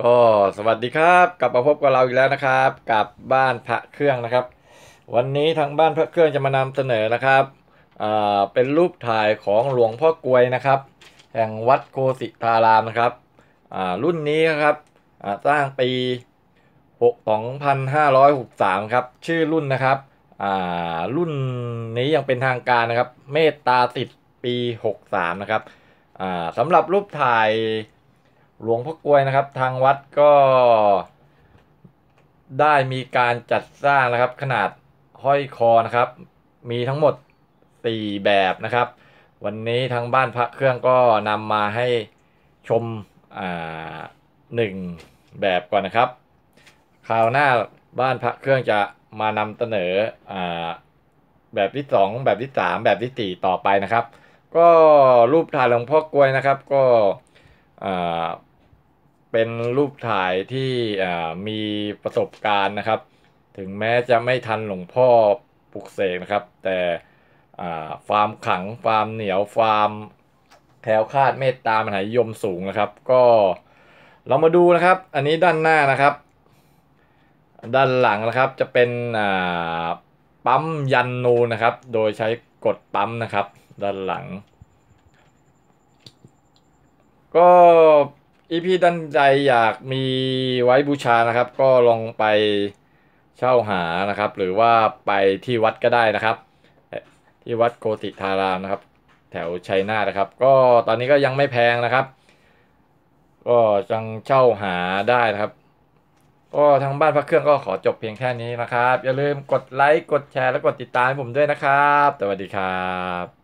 ก็สวัสดีครับกลับมาพบกับเราอีกแล้วนะครับ กับบ้านพระเครื่องนะครับ วันนี้ทางบ้านพระเครื่องจะมานำเสนอนะครับอ่าเป็นรูปถ่ายของหลวงพ่อกลวยนะครับ แห่งวัดโกสิตารามนะครับอ่ารุ่นนี้นะครับอ่าสร้างปี6 2563ครับชื่อรุ่นนะครับอ่ารุ่นนี้ยังเป็นทางการนะครับ เมตตาติดปี 63นะครับอ่าสำหรับรูปถ่าย หลวงพ่อกลวยนะครับ ทางวัดก็ได้มีการจัดสร้างนะครับ ขนาดห้อยคอนะครับ มีทั้งหมด 4 แบบนะครับ วันนี้ทางบ้านพระเครื่องก็นำมาให้ชมอ่าหนึ่งแบบก่อนนะครับคราวหน้าบ้านพระเครื่องจะมานำเสนออ่าแบบที่ 2 แบบที่ 3 แบบที่ 4 ต่อไปนะครับ ก็รูปถ่ายหลวงพ่อกลวยนะครับ ก็ เป็นรูปถ่ายที่มีประสบการณ์นะครับ ถึงแม้จะไม่ทันหลวงพ่อปลุกเสกนะครับ แต่อ่าความขลังความเหนียวความแคล้วคาดเมตตามหานิยมสูงนะครับ ก็เรามาดูนะครับ อันนี้ด้านหน้านะครับ ด้านหลังนะครับจะเป็นปั๊มยันนูนะครับ โดยใช้กดปั๊มนะครับ ด้านหลัง ก็อีพีด้านใดอยากมีไว้บูชานะครับ ก็ลองไปเช่าหานะครับ หรือว่าไปที่วัดก็ได้นะครับ ที่วัดโกติธารามนะครับ แถวชัยนาทนะครับ ก็ตอนนี้ก็ยังไม่แพงนะครับ ก็จังเช่าหาได้นะครับก็ทางบ้านพระเครื่องก็ขอจบเพียงแค่นี้นะครับ อย่าลืมกดไลค์กดแชร์และกดติดตามผมด้วยนะครับ สวัสดีครับ